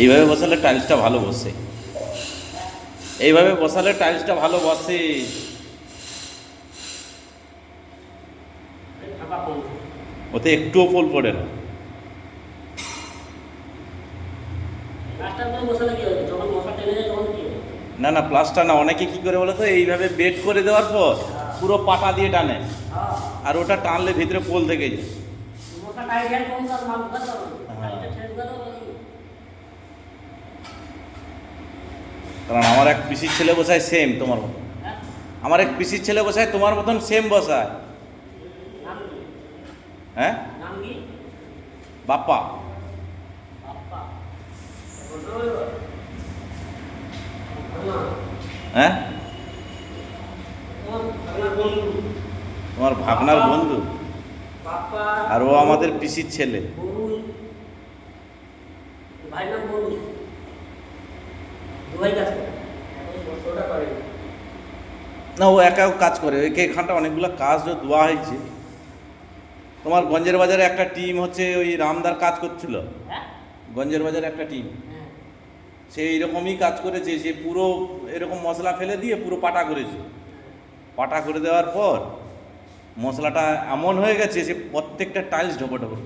এইভাবে বসালে টাইলসটা ভালো বসে। এইভাবে বসালে টাইলসটা ভালো বসে। ওতে একটুও পোল পড়ে না। প্লাস্টার না না প্লাসটা না অনেকে কি করে বলো তো এইভাবে বেড করে দেওয়ার পর পুরো পাটা দিয়ে টানে। হ্যাঁ। আর ওটা টানলে ভিতরে পোল থেকে যায়। কারণ আমার এক পিসির ছেলে বসায় সেম তোমার হ্যাঁ? আমার এক পিসির ছেলে বসায় তোমার মতন সেম বসায় হ্যাঁ বাপ্পা। হ্যাঁ তোমার ভাবনার বন্ধু আর ও আমাদের পিসির ছেলে বরুণ। দুবাই কাজ করে। এখন ওটা করে না। ও একাও কাজ করে ওইকে এখানটা অনেকগুলো কাজ যে দেওয়া হয়েছে তোমার গঞ্জের বাজারে একটা টিম হচ্ছে ওই রামদার কাজ করছিল হ্যাঁ? গঞ্জের বাজারে একটা টিম। সে এইরকমই কাজ করেছে সে পুরো এরকম মশলা ফেলে দিয়ে পুরো পাটা করেছে পাটা করে দেওয়ার পর মশলাটা এমন হয়ে গেছে সে প্রত্যেকটা টাইলস ঢোপো ঢোপো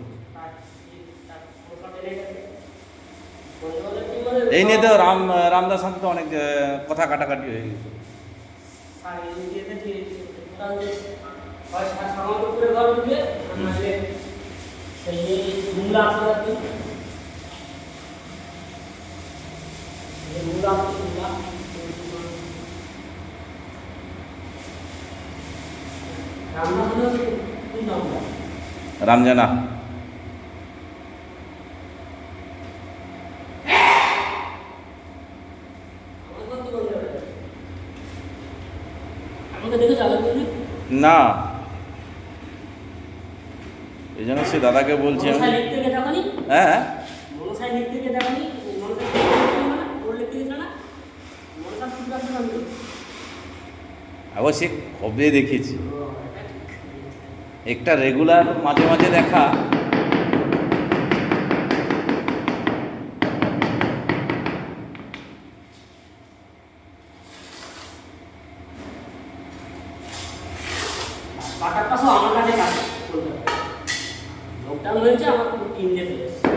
এই নিয়ে তো রাম রামদার সাথে তো অনেক কথা কাটাকাটি হয়ে গেছে। আর না। এই জন্য সে দাদাকে বলছি আমি। হ্যাঁ মনসাই লিখতে গিয়ে দেখনি মনসাই লিখতে গিয়ে না ওর লিখতে গেছে না? মনসাই ঠিক আছে না আবার সে কবে দেখেছি একটা রেগুলার মাঝে মাঝে দেখা বাটারটা সব আমার কাছে কাজ করতে হবে। লকডাউন হয়েছে আমার দিয়ে ফেলেছে